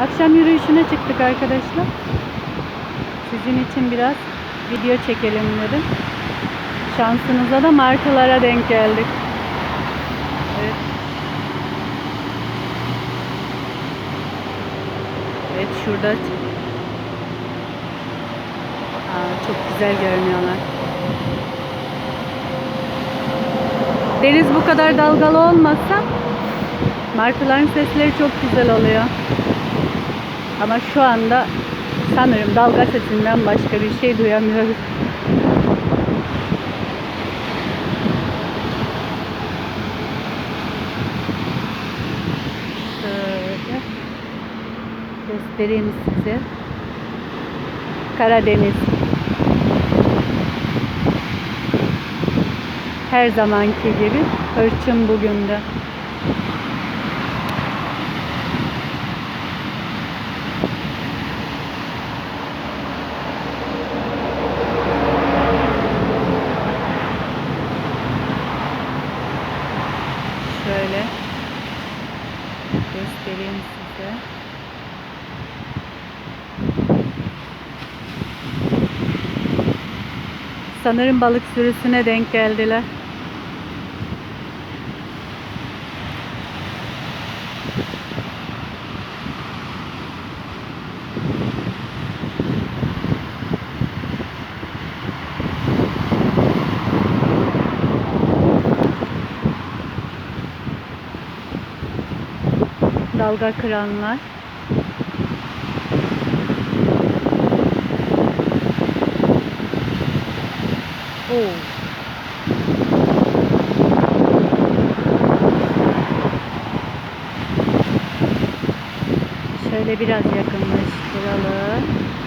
Akşam yürüyüşüne çıktık arkadaşlar. Sizin için biraz video çekelim dedim. Şansınıza da martılara denk geldik. Evet. Evet şurada. Aa, çok güzel görünüyorlar. Deniz bu kadar dalgalı olmasa martıların sesleri çok güzel oluyor. Ama şu anda sanırım dalga sesinden başka bir şey duyamıyoruz. Şöyle göstereyim size. Karadeniz. Her zamanki gibi hırçın bugün de. Şöyle göstereyim size. Sanırım balık sürüsüne denk geldiler. Dalga kıranlar. Oo. Şöyle biraz yakınlaştıralım.